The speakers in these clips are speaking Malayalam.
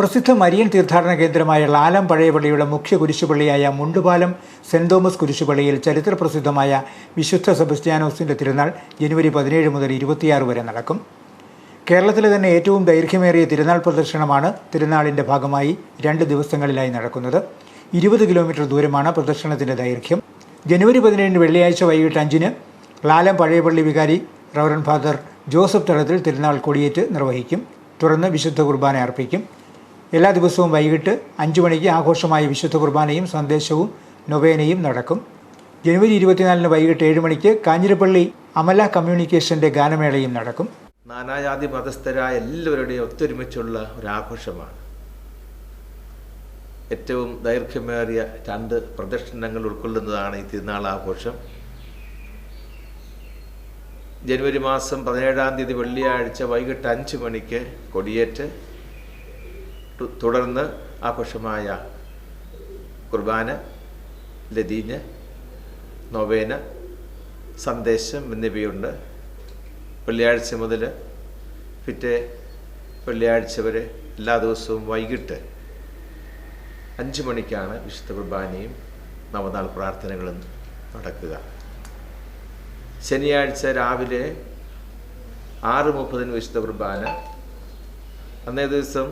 പ്രസിദ്ധ മരിയൻ തീർത്ഥാടന കേന്ദ്രമായ ലാലം പഴയപള്ളിയുടെ മുഖ്യ കുരിശുപള്ളിയായ മുണ്ടുപാലം സെന്റ് തോമസ് കുരിശുപള്ളിയിൽ ചരിത്രപ്രസിദ്ധമായ വിശുദ്ധ സെബസ്ത്യാനോസിന്റെ തിരുനാൾ ജനുവരി പതിനേഴ് മുതൽ ഇരുപത്തിയാറ് വരെ നടക്കും. കേരളത്തിലെ തന്നെ ഏറ്റവും ദൈർഘ്യമേറിയ തിരുനാൾ പ്രദർശനമാണ് തിരുനാളിന്റെ ഭാഗമായി രണ്ട് ദിവസങ്ങളിലായി നടക്കുന്നത്. ഇരുപത് കിലോമീറ്റർ ദൂരമാണ് പ്രദർശനത്തിന്റെ ദൈർഘ്യം. ജനുവരി പതിനേഴിന് വെള്ളിയാഴ്ച വൈകിട്ട് അഞ്ചിന് ലാലം പഴയപള്ളി വികാരി റവറൻ ഫാദർ ജോസഫ് തലത്തിൽ തിരുനാൾ കൊടിയേറ്റ് നിർവഹിക്കും. തുടർന്ന് വിശുദ്ധ കുർബാന അർപ്പിക്കും. എല്ലാ ദിവസവും വൈകിട്ട് അഞ്ചു മണിക്ക് ആഘോഷമായ വിശുദ്ധ കുർബാനയും സന്ദേശവും നൊവേനയും നടക്കും. ജനുവരി ഇരുപത്തിനാലിന് വൈകിട്ട് ഏഴ് മണിക്ക് കാഞ്ഞിരപ്പള്ളി അമല കമ്മ്യൂണിക്കേഷന്റെ ഗാനമേളയും നടക്കും. നാനാജാതി മതസ്ഥരായ എല്ലാവരുടെയും ഒത്തൊരുമിച്ചുള്ള ഒരു ആഘോഷമാണ്. ഏറ്റവും ദൈർഘ്യമേറിയ രണ്ട് പ്രദർശനങ്ങൾ ഉൾക്കൊള്ളുന്നതാണ് ഈ തിരുനാൾ ആഘോഷം. ജനുവരി മാസം പതിനേഴാം തീയതി വെള്ളിയാഴ്ച വൈകിട്ട് അഞ്ച് മണിക്ക് കൊടിയേറ്റ് തുടർന്ന് ആഘോഷമായ കുർബാന ലതീഞ്ഞ് നൊവേന സന്ദേശം എന്നിവയുണ്ട്. വെള്ളിയാഴ്ച മുതൽ പിറ്റേ വെള്ളിയാഴ്ച വരെ എല്ലാ ദിവസവും വൈകിട്ട് അഞ്ച് മണിക്കാണ് വിശുദ്ധ കുർബാനയും നവനാൾ പ്രാർത്ഥനകളും നടക്കുക. ശനിയാഴ്ച രാവിലെ ആറ് മുപ്പതിന് വിശുദ്ധ കുർബാന. അന്നേ ദിവസം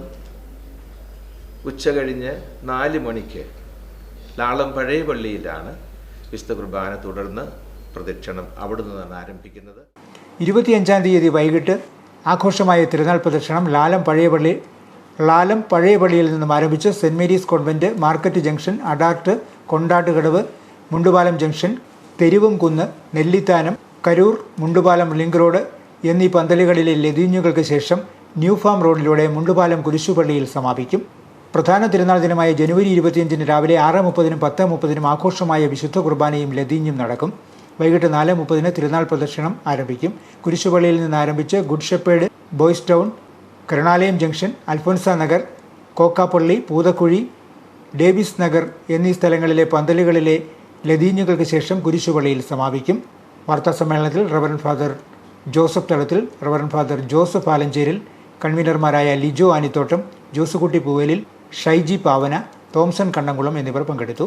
ഉച്ച കഴിഞ്ഞ് നാല് മണിക്ക് ലാളം പഴയ പള്ളിയിലാണ് വിശുദ്ധ കുർബാന തുടർന്ന് പ്രദക്ഷിണം അവിടെ നിന്നാണ് ആരംഭിക്കുന്നത്. ഇരുപത്തിയഞ്ചാം തീയതി വൈകിട്ട് ആഘോഷമായ തിരുനാൾ പ്രദക്ഷിണം ലാലം പഴയപള്ളി ലാലം പഴയപള്ളിയിൽ നിന്നും ആരംഭിച്ച് saint Mary's convent market junction അഡാർട്ട് Kondattukadavu Mundupalam junction തെരുവും കുന്ന് നെല്ലിത്താനം കരൂർ മുണ്ടുപാലം ലിങ്ക് റോഡ് എന്നീ പന്തലുകളിലെ ലതിഞ്ഞുകൾക്ക് ശേഷം ന്യൂ ഫാം റോഡിലൂടെ മുണ്ടുപാലം കുരിശുപള്ളിയിൽ സമാപിക്കും. പ്രധാന തിരുനാൾ ദിനമായ ജനുവരി ഇരുപത്തിയഞ്ചിന് രാവിലെ ആറ് മുപ്പതിനും പത്ത് മുപ്പതിനും ആഘോഷമായ വിശുദ്ധ കുർബാനയും ലതീഞ്ഞും നടക്കും. വൈകിട്ട് നാല് മുപ്പതിന് തിരുനാൾ പ്രദക്ഷിണം ആരംഭിക്കും. കുരിശുപള്ളിയിൽ നിന്ന് ആരംഭിച്ച് good shepherd boys town Karunalayam junction Alphonsa Nagar Kokkappally Poothakuzhi Davis Nagar എന്നീ സ്ഥലങ്ങളിലെ പന്തലുകളിലെ ലതീഞ്ഞുകൾക്ക് ശേഷം കുരിശുപള്ളിയിൽ സമാപിക്കും. വാർത്താ സമ്മേളനത്തിൽ reverend father Joseph Thalathil reverend father Joseph Alancheril കൺവീനർമാരായ Lijo Anithottam Josekutty Poovelil Shaiji Pavana Thomson Kannamkulam എന്നിവർ പങ്കെടുത്തു.